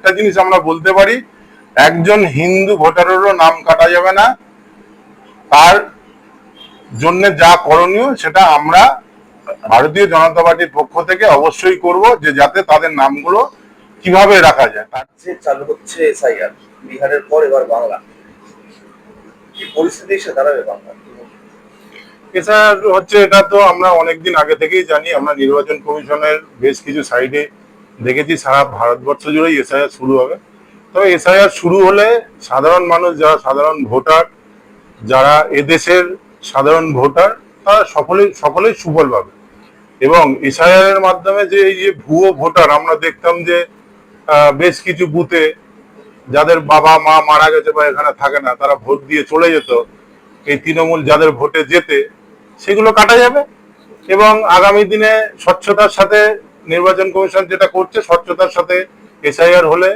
একটা জিনিস আমরা বলতে পারি একজন হিন্দু ভোটারেরও নাম কাটা যাবে না। তার জন্য যা করণীয় সেটা আমরা ভারতীয় জনতা পার্টির পক্ষ থেকে অবশ্যই করব যে যাতে তাদের নামগুলো কীভাবে রাখা যায়। তার রাজ্যে চালু হচ্ছে এসআইআর বিহারের পর এবার বাংলা। কি পরিস্থিতি এসে দাঁড়াবে বাংলা এছাড়া হচ্ছে এটা তো আমরা অনেকদিন আগে থেকেই জানি আমরা নির্বাচন কমিশনের বেশ কিছু সাইডে দেখেছি সারা ভারতবর্ষ জুড়েই এসআইআর শুরু হবে। তবে এসআইআর শুরু হলে সাধারণ মানুষ যারা সাধারণ ভোটার, যারা এদেশের সাধারণ ভোটার, তারা সকলেই সকলেই সুফল পাবে। এবং এসআইআর এর মাধ্যমে যে এই যে ভুয়ো ভোটার, আমরা দেখতাম যে বেশ কিছু বুথে যাদের বাবা, মা মারা গেছে বা এখানে থাকে না, তারা ভোট দিয়ে চলে যেত। এই তৃণমূল যাদের ভোটে যেতে সেগুলো কাটা যাবে। এবং আগামী দিনে স্বচ্ছতার সাথে নির্বাচন কমিশন যেটা করছে, স্বচ্ছতার সাথে এসআইআর হলে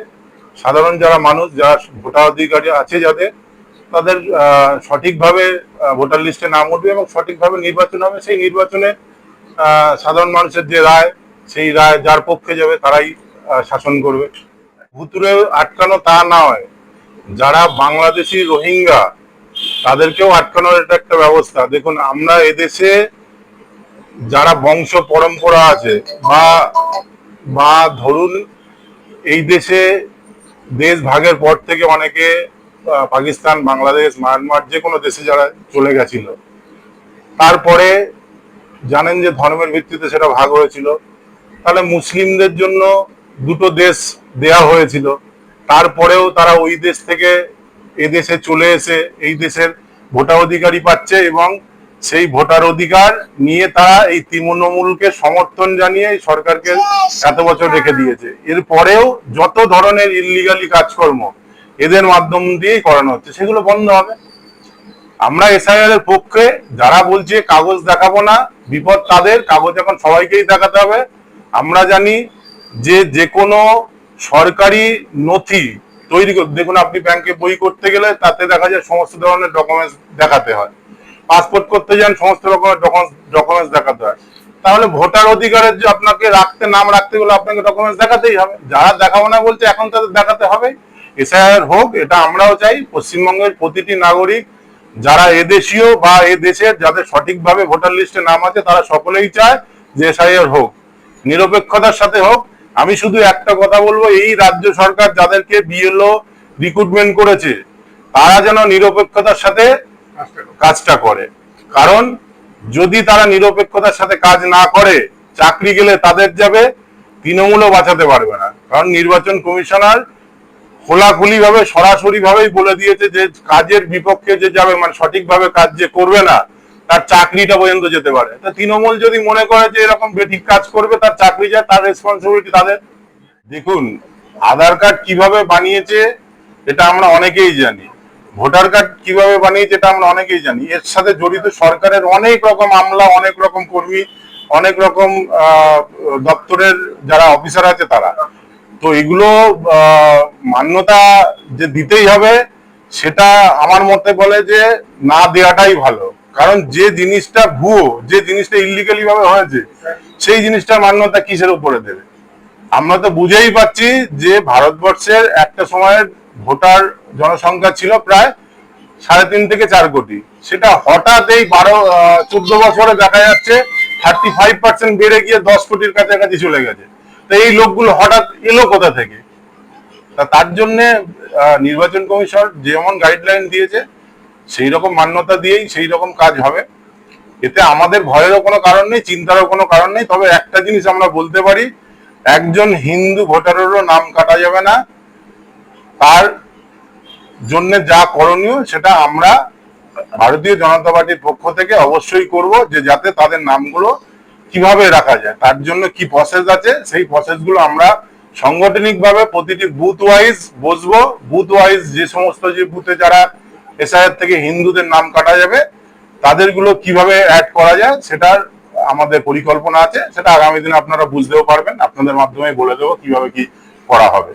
সাধারণ যারা মানুষ, যারা ভোটাধিকারী আছে যাদের, তাদের সঠিকভাবে ভোটার লিস্টে নাম উঠবে এবং সঠিকভাবে নির্বাচন হবে। সেই নির্বাচনে সাধারণ মানুষের যে রায়, সেই রায় যার পক্ষে যাবে তারাই শাসন করবে। ভুতুরে আটকানো তা নয়। যারা বাংলাদেশি রোহিঙ্গা, তাদেরকেও আটকানোর এটা একটা ব্যবস্থা। দেখুন, আমরা এদেশে যারা বংশ পরম্পরা আছে বা বা ধরুন, এই দেশে দেশ ভাগের পর থেকে অনেকে পাকিস্তান, বাংলাদেশ, মায়ানমার যে কোনো দেশে যারা চলে গেছিল, তারপরে জানেন যে ধর্মের ভিত্তিতে সেটা ভাগ হয়েছিল, তাহলে মুসলিমদের জন্য দুটো দেশ দেয়া হয়েছিল, তারপরেও তারা ওই দেশ থেকে এদেশে চলে এসে, এই দেশের ভোটার অধিকারী পাচ্ছে এবং সেই ভোটার অধিকার নিয়ে তারা এই তৃণমূলকে সমর্থন জানিয়ে সরকারকে এত বছর রেখে দিয়েছে। এরপরেও যত ধরনের ইলিগালি কাজকর্ম এদের মাধ্যম দিয়েই করানো হচ্ছে সেগুলো বন্ধ হবে। আমরা এসআইআর এর পক্ষে যারা বলছে কাগজ দেখাবো না বিপদ তাদের কাগজ এখন সবাইকেই দেখাতে হবে। আমরা জানি যে যে কোনো সরকারি নথি তৈরি দেখুন আপনি ব্যাংকে বই করতে গেলে তাতে দেখা যায় সমস্ত ধরনের ডকুমেন্টস দেখাতে হয়। পাসপোর্ট করতে যান, সমস্ত রকমের ডকুমেন্টস দেখাতে হয়। তাহলে ভোটার অধিকারের যে আপনাকে রাখতে, নাম রাখতে গেলে আপনাকে ডকুমেন্টস দেখাতেই হবে। যারা দেখাবো না বলছে, এখন তাদের দেখাতে হবে। এসআইআর হোক, এটা আমরাও চাই। পশ্চিমবঙ্গের প্রতিটি নাগরিক, যারা এদেশীয় বা এ দেশের, যাদের সঠিকভাবে ভোটার লিস্টে নাম আছে, তারা সকলেই চায় যে এসআইআর হোক। নিরপেক্ষতার সাথে হোক। আমি শুধু একটা কথা বলব, এই রাজ্য সরকার যাদেরকে বিএলও রিক্রুটমেন্ট করেছে, তারা যেন নিরপেক্ষতার সাথে কাজটা করে। কারণ যদি তারা নিরপেক্ষতার সাথে কাজ না করে, চাকরি গেলে তাদের যাবে, তৃণমূলও বাঁচাতে পারবে না। কারণ নির্বাচন কমিশনার খোলাখুলি ভাবে সরাসরি ভাবেই বলে দিয়েছে যে কাজের বিপক্ষে যে যাবে মানে সঠিকভাবে কাজ যে করবে না, তার চাকরিটা পর্যন্ত যেতে পারে। তা তৃণমূল যদি মনে করে যে এরকম বেঠিক কাজ করবে, তার চাকরি যায়, তার রেসপন্সিবিলিটি তাদের। দেখুন, আধার কার্ড কীভাবে বানিয়েছে, এটা আমরা অনেকেই জানি। ভোটার কার্ড কীভাবে বানিয়েছে এটা আমরা অনেকেই জানি। এর সাথে জড়িত সরকারের অনেক রকম আমলা, অনেক রকম কর্মী, অনেক রকম দপ্তরের যারা অফিসার আছে তারা। তো এগুলো মান্যতা যে দিতেই হবে, সেটা আমার মতে বলে যে না দেওয়াটাই ভালো। কারণ যে জিনিসটা ভুয়ো, যে জিনিসটা ইলিগালি ভাবে হয়েছে, সেই জিনিসটার মান্যতা কিসের উপরে দেবে? আমরা তো বুঝেই পাচ্ছি যে ভারতবর্ষের একটা সময়ের ভোটার জনসংখ্যা ছিল প্রায় সাড়ে তিন থেকে চার কোটি। সেটা হঠাৎ এই বারো চোদ্দ বছরে দেখা যাচ্ছে থার্টি ফাইভ পার্সেন্ট বেড়ে গিয়ে দশ কোটির কাছাকাছি চলে গেছে। তো এই লোকগুলো হঠাৎ এলো কোথা থেকে? তা তার জন্য নির্বাচন কমিশন যেমন গাইডলাইন দিয়েছে, সেই রকম মান্যতা দিয়েই সেই রকম কাজ হবে। এতে আমাদের ভয়েরও কোনো কারণ নেই, চিন্তারও কোনো কারণ নেই। তবে একটা জিনিস আমরা বলতে পারি, একজন হিন্দু ভোটারেরও নাম কাটা যাবে না। তার জন্য যা করণীয় সেটা আমরা ভারতীয় জনতা পার্টির পক্ষ থেকে অবশ্যই করব যে যাতে তাদের নামগুলো কীভাবে রাখা যায়, তার জন্য কি প্রসেস আছে, সেই প্রসেসগুলো আমরা সাংগঠনিকভাবে প্রতিটি বুথ ওয়াইজ বসবো। বুথ ওয়াইজ যে সমস্ত যে বুথে যারা এসআইআর থেকে হিন্দুদের নাম কাটা যাবে, তাদেরগুলো কীভাবে অ্যাড করা যায় সেটার আমাদের পরিকল্পনা আছে। সেটা আগামী দিনে আপনারা বুঝতেও পারবেন। আপনাদের মাধ্যমে বলে দেবো কীভাবে কি করা হবে।